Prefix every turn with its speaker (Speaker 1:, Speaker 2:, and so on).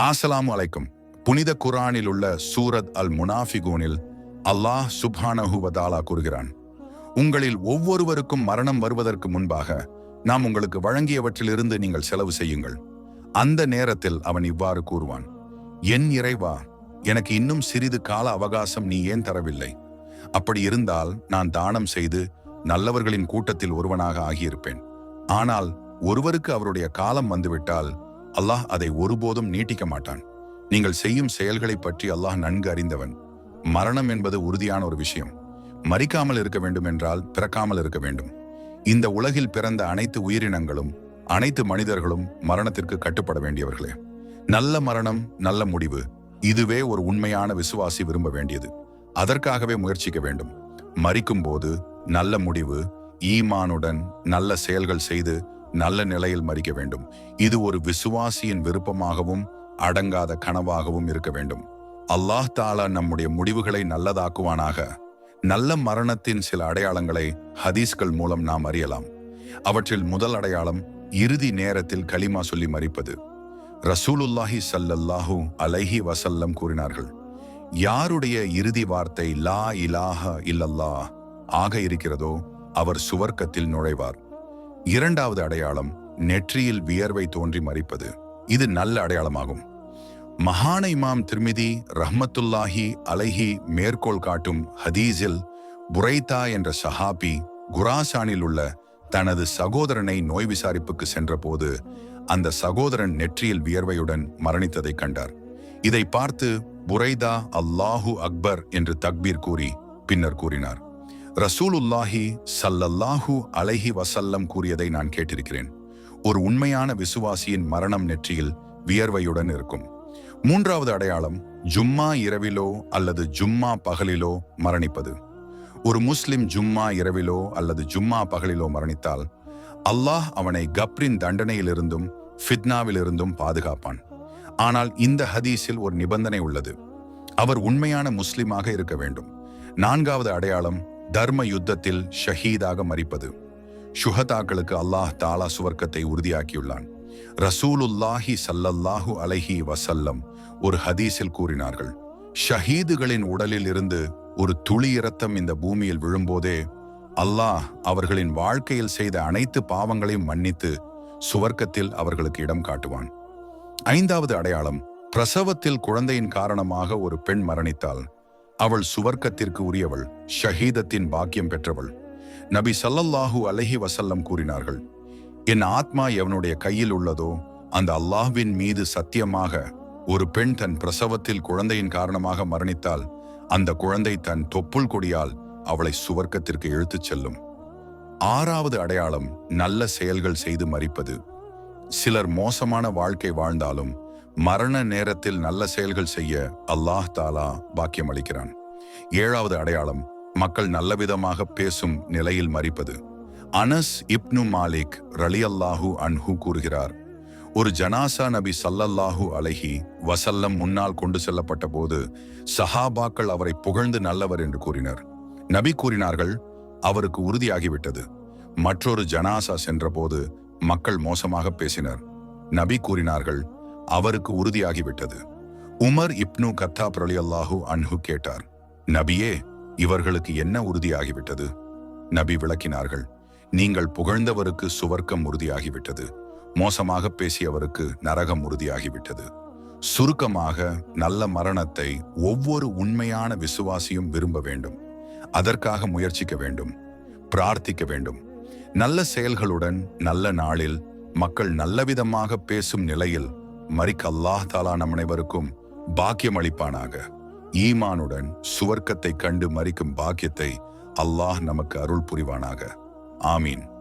Speaker 1: ஆசலாம் அலைக்கும். புனித குரானில் உள்ள சூரத் அல் முனாஃபிகூனில் அல்லாஹ் சுபானஹுவதாலா கூறுகிறான். உங்களில் ஒவ்வொருவருக்கும் மரணம் வருவதற்கு முன்பாக நாம் உங்களுக்கு வழங்கியவற்றிலிருந்து நீங்கள் செலவு செய்யுங்கள். அந்த நேரத்தில் அவன் இவ்வாறு கூறுவான். என் இறைவா எனக்கு இன்னும் சிறிது கால அவகாசம் நீ ஏன் தரவில்லை? அப்படி இருந்தால் நான் தானம் செய்து நல்லவர்களின் கூட்டத்தில் ஒருவனாக ஆகியிருப்பேன். ஆனால் ஒருவருக்கு அவருடைய காலம் வந்துவிட்டால் அல்லாஹ் அதை ஒருபோதும் நீட்டிக்க மாட்டான். நீங்கள் செய்யும் செயல்களை பற்றி அல்லாஹ் நன்கு அறிந்தவன். மரணம் என்பது உறுதியான ஒரு விஷயம். மறிக்காமல் இருக்க வேண்டும் என்றால் பிறக்காமல் இருக்க வேண்டும். இந்த உலகில் பிறந்த அனைத்து உயிரினங்களும் அனைத்து மனிதர்களும் மரணத்திற்கு கட்டுப்பட வேண்டியவர்களே. நல்ல மரணம் நல்ல முடிவு. இதுவே ஒரு உண்மையான விசுவாசி விரும்ப வேண்டியது. அதற்காகவே முயற்சிக்க வேண்டும். மறிக்கும் போது நல்ல முடிவு ஈமானுடன் நல்ல செயல்கள் செய்து நல்ல நிலையில் மறிக்க வேண்டும். இது ஒரு விசுவாசியின் விருப்பமாகவும் அடங்காத கனவாகவும் இருக்க வேண்டும். அல்லாஹ் தாலா நம்முடைய முடிவுகளை நல்லதாக்குவானாக. நல்ல மரணத்தின் சில அடையாளங்களை ஹதீஸ்கள் மூலம் நாம் அறியலாம். அவற்றில் முதல் அடையாளம் இறுதி நேரத்தில் கலிமா சொல்லி மறிப்பது. ரசூலுல்லாஹி சல்லல்லாஹூ அலைஹி வசல்லம் கூறினார்கள் யாருடைய இறுதி வார்த்தை லா இலாஹ இல்லல்லா ஆக இருக்கிறதோ அவர் சுவர்க்கத்தில் நுழைவார். இரண்டாவது அடையாளம் நெற்றியில் வியர்வை தோன்றி மறிப்பது. இது நல்ல அடையாளமாகும். மகான இமாம் திருமிதி ரஹ்மத்துல்லாஹி அலைஹி மேற்கோள் காட்டும் ஹதீஸில் புரைதா என்ற சஹாபி குராசானில் உள்ள தனது சகோதரனை நோய் விசாரிப்புக்கு சென்றபோது அந்த சகோதரன் நெற்றியில் வியர்வையுடன் மரணித்ததை கண்டார். இதை பார்த்து புரைதா அல்லாஹு அக்பர் என்று தக்பீர் கூறி பின்னர் கூறினார். ரசூலுல்லாஹி சல்லல்லாஹு அலைஹி வசல்லம் கூறியதை நான் கேட்டிருக்கிறேன். ஒரு உண்மையான விசுவாசியின் மரணம் நெற்றியில் வியர்வையுடன் இருக்கும். மூன்றாவது அடையாளம் ஜும்மா இரவிலோ அல்லது ஜும்மா பகலிலோ மரணிப்பது. ஒரு முஸ்லிம் ஜும்மா இரவிலோ அல்லது ஜும்மா பகலிலோ மரணித்தால் அல்லாஹ் அவனை கப்ரின் தண்டனையிலிருந்தும் ஃபித்னாவிலிருந்தும் பாதுகாப்பான். ஆனால் இந்த ஹதீஸில் ஒரு நிபந்தனை உள்ளது. அவர் உண்மையான முஸ்லிமாக இருக்க வேண்டும். நான்காவது அடையாளம் தர்ம யுத்தத்தில் ஷஹீதாக மறிப்பது ஷுஹதாக்களுக்கு அல்லாஹ் தாலா சுவர்க்கத்தை உறுதியாக்கியுள்ளான். ரசூலுல்லாஹி சல்லல்லாஹு அலஹி வசல்லம் ஒரு ஹதீஸில் கூறினார்கள். ஷஹீதுகளின் உடலில் இருந்து ஒரு துளி இரத்தம் இந்த பூமியில் விழும்போதே அல்லாஹ் அவர்களின் வாழ்க்கையில் செய்த அனைத்து பாவங்களையும் மன்னித்து சுவர்க்கத்தில் அவர்களுக்கு இடம் காட்டுவான். ஐந்தாவது அடையாளம் பிரசவத்தில் குழந்தையின் காரணமாக ஒரு பெண் மரணித்தால் அவள் சுவர்க்கத்திற்கு உரியவள் ஷஹீதத்தின் பாக்கியம் பெற்றவள். நபி சல்லல்லாஹூ அலஹி வசல்லம் கூறினார்கள் என் ஆத்மா எவனுடைய கையில் உள்ளதோ அந்த அல்லாஹ்வின் மீது சத்தியமாக ஒரு பெண் தன் பிரசவத்தில் குழந்தையின் காரணமாக மரணித்தால் அந்த குழந்தை தன் தொப்புள் கொடியால் அவளை சுவர்க்கத்திற்கு இழுத்துச் செல்லும். ஆறாவது அடையாளம் நல்ல செயல்கள் செய்து மறிப்பது. சிலர் மோசமான வாழ்க்கை வாழ்ந்தாலும் மரண நேரத்தில் நல்ல செயல்கள் செய்ய அல்லாஹ் தாலா பாக்கியம் அளிக்கிறான். ஏழாவது அடையாளம் மக்கள் நல்லவிதமாக பேசும் நிலையில் மறிப்பது. அனஸ் இப்னு மாலிக் ரலி அல்லாஹூ அன்ஹு கூறுகிறார் ஒரு ஜனாசா நபி சல்லல்லாஹு அலஹி வசல்லம் முன்னால் கொண்டு செல்லப்பட்ட போது சஹாபாக்கள் அவரை புகழ்ந்து நல்லவர் என்று கூறினர். நபி கூறினார்கள் அவருக்கு உறுதியாகிவிட்டது. மற்றொரு ஜனாசா சென்றபோது மக்கள் மோசமாக பேசினர். நபி கூறினார்கள் அவருக்கு உறுதியாகிவிட்டது. உமர் இப்னு கத்தா பிரலி அல்லாஹூ அன்ஹு கேட்டார் நபியே இவர்களுக்கு என்ன உறுதியாகிவிட்டது? நபி விளக்கினார்கள் நீங்கள் புகழ்ந்தவருக்கு சுவர்க்கம் உறுதியாகிவிட்டது மோசமாக பேசியவருக்கு நரகம் உறுதியாகிவிட்டது. சுருக்கமாக நல்ல மரணத்தை ஒவ்வொரு உண்மையான விசுவாசியும் விரும்ப வேண்டும் அதற்காக முயற்சிக்க வேண்டும் பிரார்த்திக்க வேண்டும். நல்ல செயல்களுடன் நல்ல நாளில் மக்கள் நல்லவிதமாக பேசும் நிலையில் மறிக்க அல்லாஹ் தாலா நம் அனைவருக்கும் பாக்கியம் அளிப்பானாக ஈமானுடன் சுவர்க்கத்தை கண்டு மறிக்கும் பாக்கியத்தை அல்லாஹ் நமக்கு அருள் புரிவானாக. ஆமீன்.